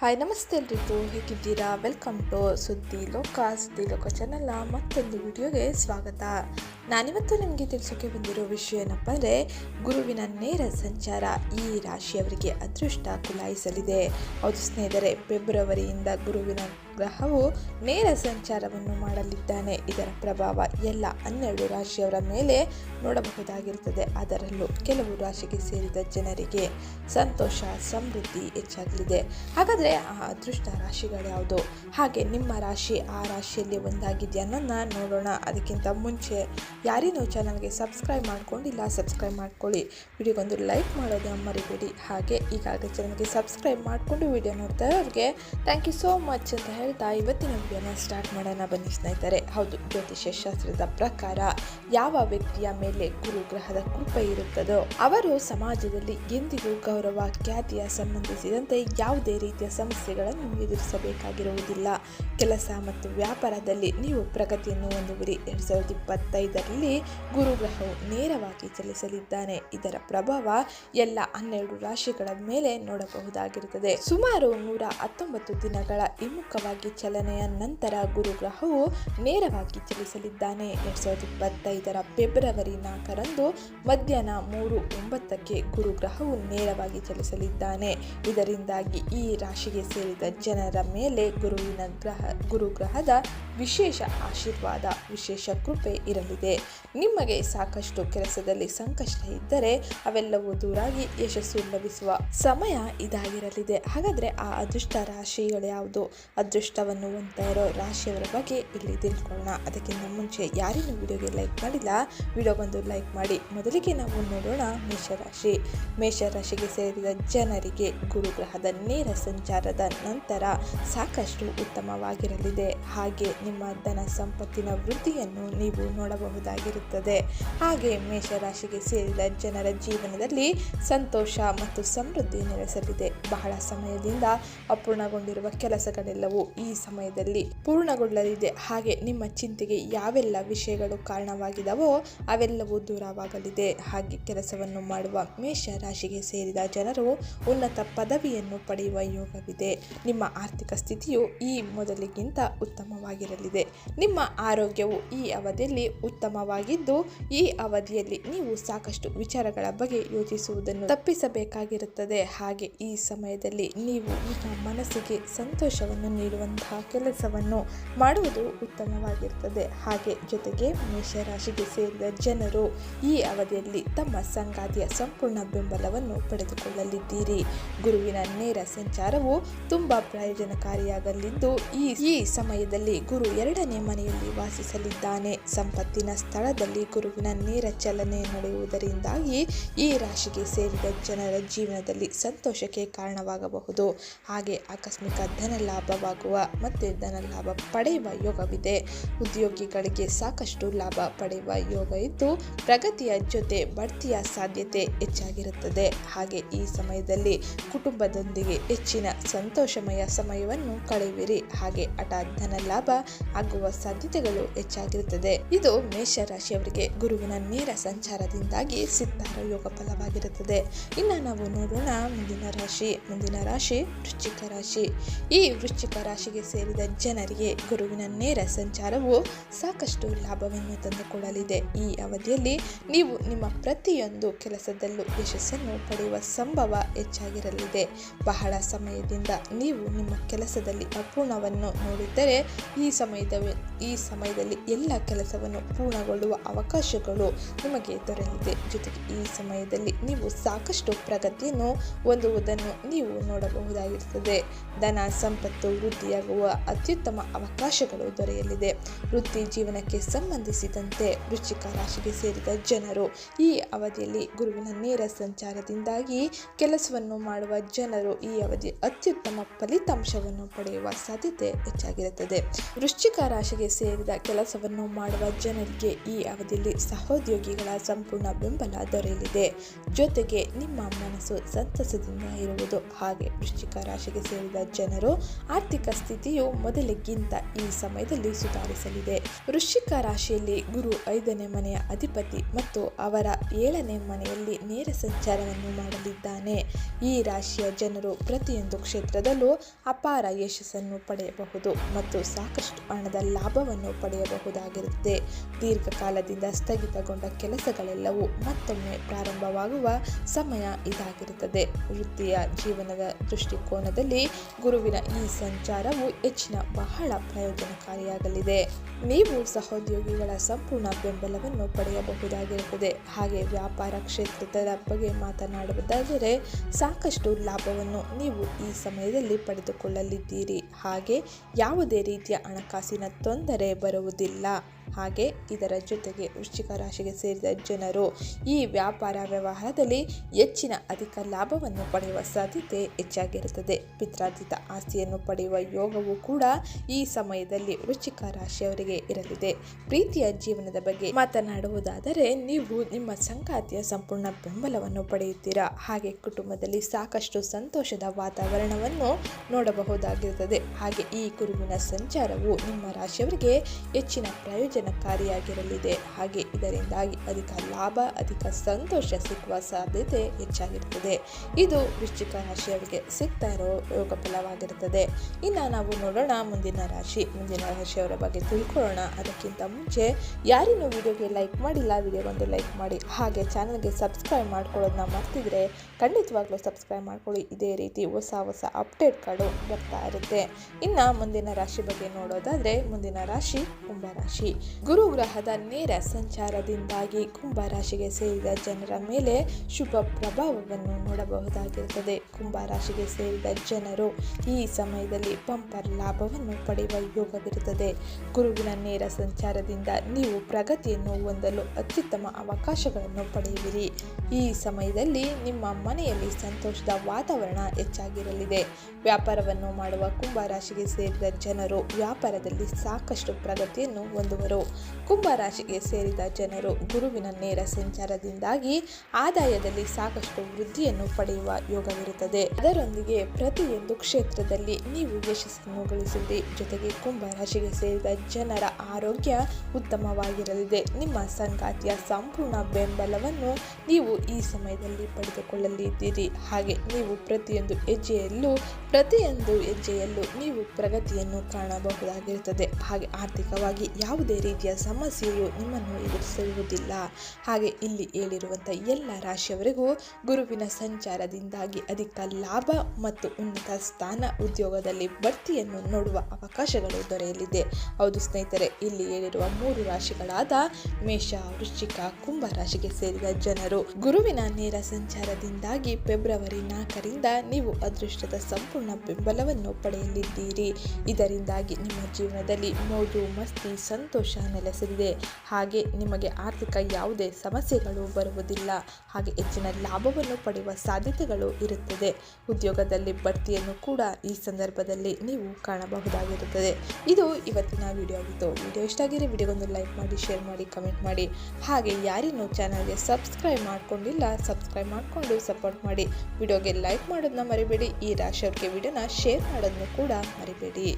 Hi ನಮಸ್ತೆ ಎಲ್ರಿಗೂ. ಹೇಗಿದ್ದೀರಾ? ವೆಲ್ಕಮ್ ಟು ಸುದ್ದಿ ಲೋಕ ಸುದ್ದಿ ಲೋಕ ಚಾನಲ್ನ ಮತ್ತೊಂದು ವಿಡಿಯೋಗೆ ಸ್ವಾಗತ. ನಾನಿವತ್ತು ನಿಮಗೆ ತಿಳಿಸೋಕೆ ಬಂದಿರೋ ವಿಷಯ ಏನಪ್ಪ ಅಂದರೆ ಗುರುವಿನ ನೇರ ಸಂಚಾರ ಈ ರಾಶಿಯವರಿಗೆ ಅದೃಷ್ಟ ಕುಲಾಯಿಸಲಿದೆ. ಹೌದು ಸ್ನೇಹಿತರೆ, ಫೆಬ್ರವರಿಯಿಂದ ಗುರುವಿನ ಗ್ರಹವು ನೇರ ಸಂಚಾರವನ್ನು ಮಾಡಲಿದ್ದಾನೆ. ಇದರ ಪ್ರಭಾವ ಎಲ್ಲ ಹನ್ನೆರಡು ರಾಶಿಯವರ ಮೇಲೆ ನೋಡಬಹುದಾಗಿರುತ್ತದೆ. ಅದರಲ್ಲೂ ಕೆಲವು ರಾಶಿಗೆ ಸೇರಿದ ಜನರಿಗೆ ಸಂತೋಷ, ಸಮೃದ್ಧಿ ಹೆಚ್ಚಾಗಲಿದೆ. ಹಾಗಾದರೆ ಆ ಅದೃಷ್ಟ ರಾಶಿಗಳ್ಯಾವುದು? ಹಾಗೆ ನಿಮ್ಮ ರಾಶಿ ಆ ರಾಶಿಯಲ್ಲಿ ಒಂದಾಗಿದೆಯಾ ನೋಡೋಣ. ಅದಕ್ಕಿಂತ ಮುಂಚೆ ಯಾರೇನೂ ಚಾನಲ್ಗೆ ಸಬ್ಸ್ಕ್ರೈಬ್ ಮಾಡ್ಕೊಂಡಿಲ್ಲ ಸಬ್ಸ್ಕ್ರೈಬ್ ಮಾಡ್ಕೊಳ್ಳಿ. ವಿಡಿಯೋಗೊಂದು ಲೈಕ್ ಮಾಡೋದನ್ನ ಮರಿಬೇಡಿ. ಹಾಗೆ ಈಗಾಗಲೇ ಚಾನಲ್ಗೆ ಸಬ್ಸ್ಕ್ರೈಬ್ ಮಾಡಿಕೊಂಡು ವಿಡಿಯೋ ನೋಡ್ತಾ ಇರೋರಿಗೆ ಥ್ಯಾಂಕ್ ಯು ಸೋ ಮಚ್ ಅಂತ ಹೇಳ್ತಾ ಇವತ್ತಿನ ವಿಡಿಯೋನ ಸ್ಟಾರ್ಟ್ ಮಾಡೋಣ ಬನ್ನಿ ಸ್ನೇಹಿತರೆ. ಹೌದು ಜ್ಯೋತಿಷ್ಯ ಶಾಸ್ತ್ರದ ಪ್ರಕಾರ ಯಾವ ವ್ಯಕ್ತಿಯ ಮೇಲೆ ಗುರು ಗ್ರಹದ ಕೃಪೆ ಇರುತ್ತದೋ, ಅವರು ಸಮಾಜದಲ್ಲಿ ಎಂದಿಗೂ ಗೌರವ, ಖ್ಯಾತಿಯ ಸಂಬಂಧಿಸಿದಂತೆ ಯಾವುದೇ ರೀತಿಯ ಸಮಸ್ಯೆಗಳನ್ನು ಎದುರಿಸಬೇಕಾಗಿರುವುದಿಲ್ಲ. ಕೆಲಸ ಮತ್ತು ವ್ಯಾಪಾರದಲ್ಲಿ ನೀವು ಪ್ರಗತಿಯನ್ನು ಹೊಂದುವಿರಿ. ಎರಡ್ ಸಾವಿರದ ಇಪ್ಪತ್ತೈದರಲ್ಲಿ ಗುರುಗ್ರಹವು ನೇರವಾಗಿ ಚಲಿಸಲಿದ್ದಾನೆ. ಇದರ ಪ್ರಭಾವ ಎಲ್ಲ ಹನ್ನೆರಡು ರಾಶಿಗಳ ಮೇಲೆ ನೋಡಬಹುದಾಗಿರುತ್ತದೆ. ಸುಮಾರು ನೂರ ಹತ್ತೊಂಬತ್ತು ದಿನಗಳ ಹಿಮ್ಮುಖವಾಗಿ ಚಲನೆಯ ನಂತರ ಗುರುಗ್ರಹವು ನೇರವಾಗಿ ಚಲಿಸಲಿದ್ದಾನೆ. ಎರಡ್ ಸಾವಿರದ ಇಪ್ಪತ್ತೈದರ ಫೆಬ್ರವರಿ ನಾಲ್ಕರಂದು ಮಧ್ಯಾಹ್ನ ಮೂರು ಒಂಬತ್ತಕ್ಕೆ ಗುರುಗ್ರಹವು ನೇರವಾಗಿ ಚಲಿಸಲಿದ್ದಾನೆ. ಇದರಿಂದಾಗಿ ಈ ರಾಶಿಗೆ ಸೇರಿದ ಜನರ ಮೇಲೆ ಗುರುವಿನ ಗ್ರಹ, ಗುರುಗ್ರಹದ ವಿಶೇಷ ಆಶೀರ್ವಾದ, ವಿಶೇಷ ಕೃಪೆ ಇರಲಿದೆ. ನಿಮಗೆ ಸಾಕಷ್ಟು ಕೆಲಸದಲ್ಲಿ ಸಂಕಷ್ಟ ಇದ್ದರೆ ಅವೆಲ್ಲವೂ ದೂರಾಗಿ ಯಶಸ್ಸು ಲಭಿಸುವ ಸಮಯ ಇದಾಗಿರಲಿದೆ. ಹಾಗಾದರೆ ಆ ಅದೃಷ್ಟ ರಾಶಿಗಳು ಯಾವುದು? ಅದೃಷ್ಟವನ್ನು ಹೊಂದ್ತಾ ಇರೋ ರಾಶಿಯವರ ಬಗ್ಗೆ ಇಲ್ಲಿ ತಿಳ್ಕೊಳ್ಳೋಣ. ಅದಕ್ಕಿಂತ ಮುಂಚೆ ಯಾರಿನ ವಿಡಿಯೋಗೆ ಲೈಕ್ ಮಾಡಿಲ್ಲ? ವಿಡಿಯೋಗೊಂದು ಲೈಕ್ ಮಾಡಿ. ಮೊದಲಿಗೆ ನಾವು ನೋಡೋಣ ಮೇಷರಾಶಿ ಮೇಷರಾಶಿಗೆ ಸೇರಿದ ಜನರಿಗೆ ಗುರುಗ್ರಹದ ನೇರ ಸಂಚಾರದ ನಂತರ ಸಾಕಷ್ಟು ಉತ್ತಮವಾಗಿರಲಿದೆ. ಹಾಗೆ ನಿಮ್ಮ ಧನ ಸಂಪತ್ತಿನ ವೃದ್ಧಿಯನ್ನು ನೀವು ನೋಡಬಹುದಾಗಿರುತ್ತದೆ. ಹಾಗೆ ಮೇಷರಾಶಿಗೆ ಸೇರಿದ ಜನರ ಜೀವನದಲ್ಲಿ ಸಂತೋಷ ಮತ್ತು ಸಮೃದ್ಧಿ ನೆಲೆಸಲಿದೆ. ಬಹಳ ಸಮಯದಿಂದ ಅಪೂರ್ಣಗೊಂಡಿರುವ ಕೆಲಸಗಳೆಲ್ಲವೂ ಈ ಸಮಯದಲ್ಲಿ ಪೂರ್ಣಗೊಳ್ಳಲಿದೆ. ಹಾಗೆ ನಿಮ್ಮ ಚಿಂತೆಗೆ ಯಾವೆಲ್ಲ ವಿಷಯಗಳು ಕಾರಣವಾಗಿದವೋ ಅವೆಲ್ಲವೂ ದೂರವಾಗಲಿದೆ. ಹಾಗೆ ಕೆಲಸವನ್ನು ಮಾಡುವ ಮೇಷ ರಾಶಿಗೆ ಸೇರಿದ ಜನರು ಉನ್ನತ ಪದವಿಯನ್ನು ಪಡೆಯುವ ಯೋಗವಿದೆ ನಿಮ್ಮ ಆರ್ಥಿಕ ಸ್ಥಿತಿಯು ಈ ಮೊದಲಿಗಿಂತ ಉತ್ತಮವಾಗಿರಲಿದೆ. ನಿಮ್ಮ ಆರೋಗ್ಯವು ಈ ಅವಧಿಯಲ್ಲಿ ಉತ್ತಮವಾಗಿದ್ದು, ಈ ಅವಧಿಯಲ್ಲಿ ನೀವು ಸಾಕಷ್ಟು ವಿಚಾರಗಳ ಬಗ್ಗೆ ಯೋಚಿಸುವುದನ್ನು ತಪ್ಪಿಸಬೇಕಾಗಿರುತ್ತದೆ. ಹಾಗೆ ಈ ಸಮಯದಲ್ಲಿ ನೀವು ನಿಮ್ಮ ಮನಸ್ಸಿಗೆ ಸಂತೋಷವನ್ನು ನೀಡುವಂತಹ ಕೆಲಸವನ್ನು ಮಾಡುವುದು ಉತ್ತಮವಾಗಿರುತ್ತದೆ. ಹಾಗೆ ಜೊತೆಗೆ ಮೇಷರಾಶಿಗೆ ಸೇರಿದ ಜನರು ಈ ಅವಧಿಯಲ್ಲಿ ತಮ್ಮ ಸಂಗಾತಿಯ ಸಂಪೂರ್ಣ ಬೆಂಬಲವನ್ನು ಪಡೆದುಕೊಳ್ಳಲಿದ್ದೀರಿ. ಗುರುವಿನ ನೇರ ಸಂಚಾರವು ತುಂಬಾ ಪ್ರಯೋಜನಕಾರಿಯಾಗಲಿದ್ದು, ಈ ಈ ಸಮಯದಲ್ಲಿ ಗುರು ಎರಡನೇ ಮನೆಯಲ್ಲಿ ವಾಸಿಸಲಿದ್ದಾನೆ. ಸಂಪತ್ತಿನ ಸ್ಥಳದಲ್ಲಿ ಗುರುವಿನ ನೇರ ಚಲನೆ ನಡೆಯುವುದರಿಂದಾಗಿ ಈ ರಾಶಿಗೆ ಸೇರಿದ ಜನರ ಜೀವನದಲ್ಲಿ ಸಂತೋಷಕ್ಕೆ ಕಾರಣವಾಗಬಹುದು. ಹಾಗೆ ಆಕಸ್ಮಿಕ ಧನ ಲಾಭವಾಗುವ ಮತ್ತು ಧನ ಲಾಭ ಪಡೆಯುವ ಯೋಗವಿದೆ. ಉದ್ಯೋಗಿಗಳಿಗೆ ಸಾಕಷ್ಟು ಲಾಭ ಪಡೆಯುವ ಯೋಗ ಇದ್ದು, ಪ್ರಗತಿಯ ಜೊತೆ ಬಡ್ತಿಯ ಸಾಧ್ಯತೆ ಹೆಚ್ಚಾಗಿರುತ್ತದೆ. ಹಾಗೆ ಈ ಸಮಯದಲ್ಲಿ ಕುಟುಂಬದೊಂದಿಗೆ ಹೆಚ್ಚಿನ ಸಂತೋಷಮಯ ಸಮಯವನ್ನು ಕಳೆಯುವಿರಿ ಹಾಗೆ ಹಠಾತ್ ಧನ ಲಾಭ ಆಗುವ ಸಾಧ್ಯತೆಗಳು ಹೆಚ್ಚಾಗಿರುತ್ತದೆ. ಇದು ಮೇಷ ರಾಶಿಯವರಿಗೆ ಗುರುವಿನ ನೇರ ಸಂಚಾರದಿಂದಾಗಿ ಸಿದ್ಧಾರ ಯೋಗ ಫಲವಾಗಿರುತ್ತದೆ. ಇನ್ನು ನಾವು ನೋಡೋಣ ಮುಂದಿನ ರಾಶಿ. ಮುಂದಿನ ರಾಶಿ ವೃಶ್ಚಿಕ ರಾಶಿ. ಈ ವೃಶ್ಚಿಕ ರಾಶಿಗೆ ಸೇರಿದ ಜನರಿಗೆ ಗುರುವಿನ ನೇರ ಸಂಚಾರವು ಸಾಕಷ್ಟು ಲಾಭವನ್ನು ತಂದುಕೊಡಲಿದೆ. ಈ ಅವಧಿಯಲ್ಲಿ ನೀವು ನಿಮ್ಮ ಪ್ರತಿಯೊಂದು ಕೆಲಸದಲ್ಲೂ ಯಶಸ್ಸನ್ನು ಪಡೆಯುವ ಸಂಭವ ಹೆಚ್ಚಾಗಿರಲಿದೆ. ಬಹಳ ಸಮಯದಿಂದ ನೀವು ನಿಮ್ಮ ಕೆಲಸದಲ್ಲಿ ಅಪೂರ್ಣವನ್ನು ನೋಡಿದ್ದರೆ ಈ ಸಮಯದ ಈ ಸಮಯದಲ್ಲಿ ಎಲ್ಲ ಕೆಲಸವನ್ನು ಪೂರ್ಣಗೊಳ್ಳುವ ಅವಕಾಶಗಳು ನಿಮಗೆ ದೊರೆಯಲಿದೆ. ಜೊತೆಗೆ ಈ ಸಮಯದಲ್ಲಿ ನೀವು ಸಾಕಷ್ಟು ಪ್ರಗತಿಯನ್ನು ಹೊಂದುವುದನ್ನು ನೀವು ನೋಡಬಹುದಾಗಿರುತ್ತದೆ. ಧನ ಸಂಪತ್ತು ವೃದ್ಧಿಯಾಗುವ ಅತ್ಯುತ್ತಮ ಅವಕಾಶಗಳು ದೊರೆಯಲಿದೆ. ವೃತ್ತಿ ಜೀವನಕ್ಕೆ ಸಂಬಂಧಿಸಿದಂತೆ ವೃಶ್ಚಿಕ ರಾಶಿಗೆ ಸೇರಿದ ಜನರು ಈ ಅವಧಿಯಲ್ಲಿ ಗುರುವಿನ ನೇರ ಸಂಚಾರದಿಂದಾಗಿ ಕೆಲಸವನ್ನು ಮಾಡುವ ಜನರು ಈ ಅವಧಿ ಅತ್ಯುತ್ತಮ ಫಲಿತಾಂಶವನ್ನು ಪಡೆಯುವ ಸಾಧ್ಯತೆ ಹೆಚ್ಚಾಗಿರುತ್ತದೆ. ವೃಶ್ಚಿಕ ರಾಶಿಗೆ ಸೇರಿದ ಕೆಲಸವನ್ನು ಮಾಡುವ ಜನರಿಗೆ ಈ ಅವಧಿಯಲ್ಲಿ ಸಹೋದ್ಯೋಗಿಗಳ ಸಂಪೂರ್ಣ ಬೆಂಬಲ ದೊರೆಯಲಿದೆ. ಜೊತೆಗೆ ನಿಮ್ಮ ಮನಸ್ಸು ಸಂತಸದಿಂದ ಇರುವುದು. ಹಾಗೆ ವೃಶ್ಚಿಕ ರಾಶಿಗೆ ಸೇರಿದ ಜನರು ಆರ್ಥಿಕ ಸ್ಥಿತಿಯು ಮೊದಲಿಗಿಂತ ಈ ಸಮಯದಲ್ಲಿ ಸುಧಾರಿಸಲಿದೆ. ವೃಶ್ಚಿಕ ರಾಶಿಯಲ್ಲಿ ಗುರು ಐದನೇ ಮನೆಯ ಅಧಿಪತಿ ಮತ್ತು ಅವರ ಏಳನೇ ಮನೆಯಲ್ಲಿ ನೇರ ಸಂಚಾರವನ್ನು ಮಾಡಲಿದ್ದಾನೆ. ಈ ರಾಶಿಯ ಜನರು ಪ್ರತಿಯೊಂದು ಕ್ಷೇತ್ರದಲ್ಲೂ ಅಪಾರ ಯಶಸ್ಸನ್ನು ಪಡೆಯಬಹುದು ಮತ್ತು ಸಾಕಷ್ಟು ಹಣದ ಲಾಭವನ್ನು ಪಡೆಯಬಹುದಾಗಿರುತ್ತದೆ ದೀರ್ಘಕಾಲದಿಂದ ಸ್ಥಗಿತಗೊಂಡ ಕೆಲಸಗಳೆಲ್ಲವೂ ಮತ್ತೊಮ್ಮೆ ಪ್ರಾರಂಭವಾಗುವ ಸಮಯ ಇದಾಗಿರುತ್ತದೆ. ವೃತ್ತಿಯ ಜೀವನದ ದೃಷ್ಟಿಕೋನದಲ್ಲಿ ಗುರುವಿನ ಈ ಸಂಚಾರವು ಹೆಚ್ಚಿನ ಬಹಳ ಪ್ರಯೋಜನಕಾರಿಯಾಗಲಿದೆ. ನೀವು ಸಹೋದ್ಯೋಗಿಗಳ ಸಂಪೂರ್ಣ ಬೆಂಬಲವನ್ನು ಪಡೆಯಬಹುದಾಗಿರುತ್ತದೆ. ಹಾಗೆ ವ್ಯಾಪಾರ ಕ್ಷೇತ್ರದ ಬಗ್ಗೆ ಮಾತನಾಡುವುದಾದರೆ ಸಾಕಷ್ಟು ಲಾಭವನ್ನು ನೀವು ಈ ಸಮಯದಲ್ಲಿ ಪಡೆದುಕೊಳ್ಳಲಿದ್ದೀರಿ. ಹಾಗೆ ಯಾವುದೇ ರೀತಿಯ ಹಣಕಾಸಿನ ತೊಂದರೆ ಬರುವುದಿಲ್ಲ. ಹಾಗೆ ಇದರ ಜೊತೆಗೆ ವೃಶ್ಚಿಕ ರಾಶಿಗೆ ಸೇರಿದ ಜನರು ಈ ವ್ಯಾಪಾರ ವ್ಯವಹಾರದಲ್ಲಿ ಹೆಚ್ಚಿನ ಅಧಿಕ ಲಾಭವನ್ನು ಪಡೆಯುವ ಸಾಧ್ಯತೆ ಹೆಚ್ಚಾಗಿರುತ್ತದೆ. ಪಿತ್ರಾರ್ಜಿತ ಆಸ್ತಿಯನ್ನು ಪಡೆಯುವ ಯೋಗವು ಕೂಡ ಈ ಸಮಯದಲ್ಲಿ ವೃಶ್ಚಿಕ ರಾಶಿಯವರಿಗೆ ಇರಲಿದೆ. ಪ್ರೀತಿಯ ಜೀವನದ ಬಗ್ಗೆ ಮಾತನಾಡುವುದಾದರೆ ನೀವು ನಿಮ್ಮ ಸಂಗಾತಿಯ ಸಂಪೂರ್ಣ ಬೆಂಬಲವನ್ನು ಪಡೆಯುತ್ತೀರಾ? ಹಾಗೆ ಕುಟುಂಬದಲ್ಲಿ ಸಾಕಷ್ಟು ಸಂತೋಷದ ವಾತಾವರಣವನ್ನು ನೋಡಬಹುದಾಗಿರುತ್ತದೆ. ಹಾಗೆ ಈ ಗುರುವಿನ ಸಂಚಾರವು ನಿಮ್ಮ ರಾಶಿಯವರಿಗೆ ಹೆಚ್ಚಿನ ಪ್ರಯೋಜನಕಾರಿಯಾಗಿರಲಿದೆ. ಹಾಗೆ ಇದರಿಂದಾಗಿ ಅಧಿಕ ಲಾಭ, ಅಧಿಕ ಸಂತೋಷ ಸಿಗುವ ಸಾಧ್ಯತೆ ಹೆಚ್ಚಾಗಿರುತ್ತದೆ. ಇದು ವೃಶ್ಚಿಕ ರಾಶಿಯವರಿಗೆ ಸಿಗ್ತಾ ಇರೋ ಯೋಗ ಫಲವಾಗಿರುತ್ತದೆ. ಇನ್ನು ನಾವು ನೋಡೋಣ ಮುಂದಿನ ರಾಶಿ. ಮುಂದಿನ ರಾಶಿಯವರ ಬಗ್ಗೆ ತಿಳ್ಕೊಳ್ಳೋಣ. ಅದಕ್ಕಿಂತ ಮುಂಚೆ ಯಾರಿನ್ನೂ ವಿಡಿಯೋಗೆ ಲೈಕ್ ಮಾಡಿಲ್ಲ, ವಿಡಿಯೋಗೊಂದು ಲೈಕ್ ಮಾಡಿ. ಹಾಗೆ ಚಾನಲ್ಗೆ ಸಬ್ಸ್ಕ್ರೈಬ್ ಮಾಡ್ಕೊಳ್ಳೋದನ್ನ ಮರ್ತಿದ್ರೆ ಖಂಡಿತವಾಗ್ಲೂ ಸಬ್ಸ್ಕ್ರೈಬ್ ಮಾಡ್ಕೊಳ್ಳಿ. ಇದೇ ರೀತಿ ಹೊಸ ಹೊಸ ಅಪ್ಡೇಟ್ಗಳು ಬರ್ತಾ ಇರುತ್ತೆ. ಇನ್ನು ಮುಂದಿನ ರಾಶಿ ಬಗ್ಗೆ ನೋಡೋದಾದರೆ ಮುಂದಿನ ರಾಶಿ ಕುಂಭ ಗುರು ಗ್ರಹದ ನೇರ ಸಂಚಾರದಿಂದಾಗಿ ಕುಂಭ ರಾಶಿಗೆ ಸೇರಿದ ಜನರ ಮೇಲೆ ಶುಭ ಪ್ರಭಾವವನ್ನು ನೋಡಬಹುದಾಗಿರುತ್ತದೆ. ಕುಂಭ ರಾಶಿಗೆ ಸೇರಿದ ಜನರು ಈ ಸಮಯದಲ್ಲಿ ಪಂಪರ್ ಲಾಭವನ್ನು ಪಡೆಯುವ ಯೋಗವಿರುತ್ತದೆ. ಗುರುವಿನ ನೇರ ಸಂಚಾರದಿಂದ ನೀವು ಪ್ರಗತಿಯನ್ನು ಹೊಂದಲು ಅತ್ಯುತ್ತಮ ಅವಕಾಶಗಳನ್ನು ಪಡೆಯುವಿರಿ. ಈ ಸಮಯದಲ್ಲಿ ನಿಮ್ಮ ಮನೆಯಲ್ಲಿ ಸಂತೋಷದ ವಾತಾವರಣ ಹೆಚ್ಚಾಗಿರಲಿದೆ. ವ್ಯಾಪಾರವನ್ನು ಮಾಡುವ ಕುಂಭ ರಾಶಿಗೆ ಸೇರಿದ ಜನರು ವ್ಯಾಪಾರದಲ್ಲಿ ಸಾಕಷ್ಟು ಪ್ರಗತಿಯನ್ನು ಹೊಂದುವರು. ಕುಂಭ ರಾಶಿಗೆ ಸೇರಿದ ಜನರು ಗುರುವಿನ ನೇರ ಸಂಚಾರದಿಂದಾಗಿ ಆದಾಯದಲ್ಲಿ ಸಾಕಷ್ಟು ವೃದ್ಧಿಯನ್ನು ಪಡೆಯುವ ಯೋಗವಿರುತ್ತದೆ. ಅದರೊಂದಿಗೆ ಪ್ರತಿಯೊಂದು ಕ್ಷೇತ್ರದಲ್ಲಿ ನೀವು ಯಶಸ್ಸನ್ನು ಗಳಿಸುವಿರಿ ಜೊತೆಗೆ ಕುಂಭರಾಶಿಗೆ ಸೇರಿದ ಜನರ ಆರೋಗ್ಯ ಉತ್ತಮವಾಗಿರಲಿದೆ. ನಿಮ್ಮ ಸಂಗಾತಿಯ ಸಂಪೂರ್ಣ ಬೆಂಬಲವನ್ನು ನೀವು ಈ ಸಮಯದಲ್ಲಿ ಪಡೆದುಕೊಳ್ಳಲಿದ್ದೀರಿ. ಹಾಗೆ ನೀವು ಪ್ರತಿಯೊಂದು ಹೆಜ್ಜೆಯಲ್ಲೂ ಪ್ರತಿಯೊಂದು ಹೆಜ್ಜೆಯಲ್ಲೂ ನೀವು ಪ್ರಗತಿಯನ್ನು ಕಾಣಬಹುದಾಗಿರುತ್ತದೆ. ಹಾಗೆ ಆರ್ಥಿಕವಾಗಿ ಯಾವುದೇ ರೀತಿಯ ಸಮಸ್ಯೆಯು ನಿಮ್ಮನ್ನು ಎದುರಿಸಿರುವುದಿಲ್ಲ ಹಾಗೆ ಇಲ್ಲಿ ಹೇಳಿರುವಂಥ ಎಲ್ಲ ರಾಶಿಯವರಿಗೂ ಗುರುವಿನ ಸಂಚಾರದಿಂದಾಗಿ ಅಧಿಕ ಲಾಭ ಮತ್ತು ಉನ್ನತ ಸ್ಥಾನ ಉದ್ಯೋಗದಲ್ಲಿ ಬಡ್ತಿಯನ್ನು ನೋಡುವ ಅವಕಾಶಗಳು ದೊರೆಯಲಿದೆ. ಹೌದು ಸ್ನೇಹಿತರೆ, ಇಲ್ಲಿ ಹೇಳಿರುವ ಮೂರು ರಾಶಿಗಳಾದ ಮೇಷ, ವೃಶ್ಚಿಕ, ಕುಂಭ ರಾಶಿಗೆ ಸೇರಿದ ಜನರು ಗುರುವಿನ ನೇರ ಸಂಚಾರದಿಂದಾಗಿ ಫೆಬ್ರವರಿ ನಾಲ್ಕರಿಂದ ನೀವು ಅದೃಷ್ಟದ ಸಂಪೂರ್ಣ ಬೆಂಬಲವನ್ನು ಪಡೆಯಲಿದ್ದೀರಿ. ಇದರಿಂದಾಗಿ ನಿಮ್ಮ ಜೀವನದಲ್ಲಿ ಮೋಜು, ಮಸ್ತಿ, ಸಂತೋಷ ನೆಲೆಸಲಿದೆ ಹಾಗೆ ನಿಮಗೆ ಆರ್ಥಿಕ ಯಾವುದೇ ಸಮಸ್ಯೆಗಳು ಬರುವುದಿಲ್ಲ. ಹಾಗೆ ಹೆಚ್ಚಿನ ಲಾಭವನ್ನು ಪಡೆಯುವ ಸಾಧ್ಯತೆಗಳು ಇರುತ್ತದೆ. ಉದ್ಯೋಗದಲ್ಲಿ ಬಡ್ತಿಯನ್ನು ಕೂಡ ಈ ಸಂದರ್ಭದಲ್ಲಿ ನೀವು ಕಾಣಬಹುದಾಗಿರುತ್ತದೆ. ಇದು ಇವತ್ತಿನ ವಿಡಿಯೋ ಆಗಿತ್ತು ವಿಡಿಯೋ ಇಷ್ಟ ಆಗಿದೆ ವಿಡಿಯೋಗೊಂದು ಲೈಕ್ ಮಾಡಿ, ಶೇರ್ ಮಾಡಿ, ಕಮೆಂಟ್ ಮಾಡಿ. ಹಾಗೆ ಯಾರಿನ್ನೂ ಚಾನಲ್ಗೆ ಸಬ್ಸ್ಕ್ರೈಬ್ ಮಾಡ್ಕೊಂಡಿಲ್ಲ, ಸಬ್ಸ್ಕ್ರೈಬ್ ಮಾಡಿಕೊಂಡು ಸಪೋರ್ಟ್ ಮಾಡಿ. ವಿಡಿಯೋಗೆ ಲೈಕ್ ಮಾಡೋದನ್ನ ಮರಿಬೇಡಿ. ಈ ರಾಶಿಯವ್ರಿಗೆ ವಿಡಿಯೋನ ಶೇರ್ ಮಾಡೋದನ್ನು ಕೂಡ ಮರಿಬೇಡಿ.